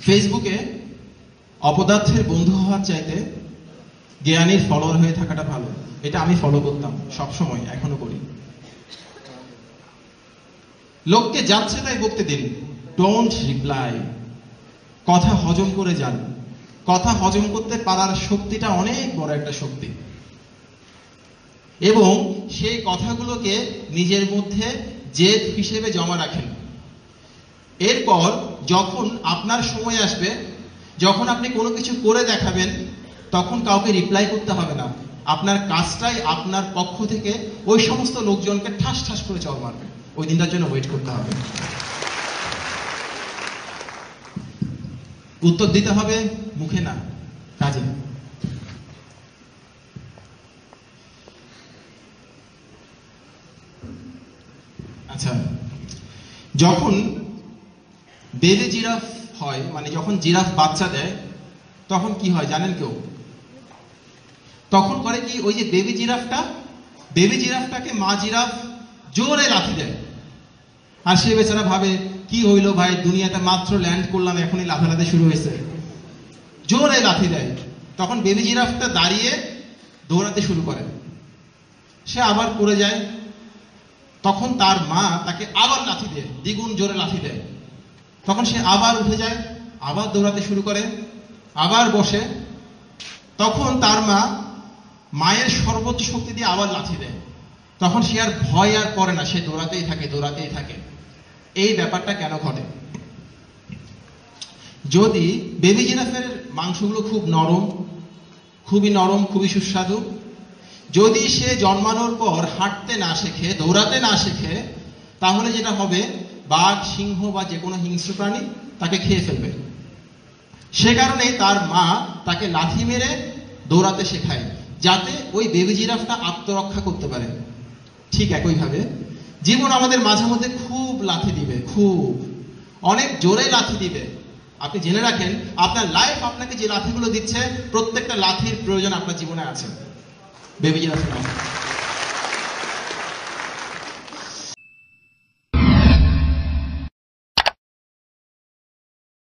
ফেসবুকে অপদার্থের বন্ধু হওয়ার চাইতে জ্ঞানীর ফলোয়ার হয়ে থাকাটা ভালো। এটা আমি ফলো করতাম, সবসময়, এখনও করি। লোককে যাচ্ছে তাই বলতে দিন। ডোন্ট রিপ্লাই কথা হজম করে যান। কথা হজম করতে পারার শক্তিটা অনেক বড় একটা শক্তি। এবং সেই কথাগুলোকে নিজের মধ্যে জেদ হিসেবে জমা রাখেন। এরপর যখন আপনার সময় আসবে, যখন আপনি কোনো কিছু করে দেখাবেন, তখন কাউকে রিপ্লাই করতে হবে না। আপনার কাজটাই আপনার পক্ষ থেকে ওই সমস্ত লোকজনকে ঠাস ঠাস করে চল মারবে। ওই দিনটার জন্য ওয়েট করতে হবে। উত্তর দিতে হবে, মুখে না, কাজে। আচ্ছা যখন বেবি জিরাফ হয় মানে যখন জিরাফ বাচ্চা দেয়, তখন কি হয় জানেন কেউ? তখন করে কি, ওই যে বেবি জিরাফটা, বেবি জিরাফটাকে মা জিরাফ জোরে লাথি দেয়। আর সে বেচারা ভাবে, কি হইল ভাই, দুনিয়াতে মাত্র ল্যান্ড করলাম, এখনই লাফালাতে শুরু হয়েছে। জোরে লাথি দেয়। তখন বেবি জিরাফটা দাঁড়িয়ে দৌড়াতে শুরু করে। সে আবার পড়ে যায়। তখন তার মা তাকে আবার লাথি দেয়, দ্বিগুণ জোরে লাথি দেয়। তখন সে আবার উঠে যায়, আবার দৌড়াতে শুরু করে, আবার বসে। তখন তার মা মায়ের সর্বোচ্চ শক্তি দিয়ে আবার লাথি দেয়। তখন সে আর ভয় আর করে না, সে দৌড়াতেই থাকে দৌড়াতেই থাকে। এই ব্যাপারটা কেন ঘটে? যদি বেবি জিরাফের মাংসগুলো খুব নরম, খুবই নরম, খুবই সুস্বাদু, যদি সে জন্মানোর পর হাঁটতে না শেখে, দৌড়াতে না শেখে, তাহলে যেটা হবে বাঘ, সিংহ বা যে কোনো হিংস্র প্রাণী তাকে খেয়ে ফেলবে। সে কারণে তার মা তাকে লাথি মেরে দৌড়াতে শেখায়, যাতে ওই বেবি জিরাফটা আত্মরক্ষা করতে পারে। ঠিক একইভাবে জীবন আমাদের মাঝে মধ্যে খুব লাথি দিবে, খুব। অনেক জোরে লাথি দিবে। আপনি জেনে রাখেন, আপনার লাইফ আপনাকে যে লাথিগুলো দিচ্ছে, প্রত্যেকটা লাথির প্রয়োজন আপনার জীবনে আছে। বেবি জিরাফের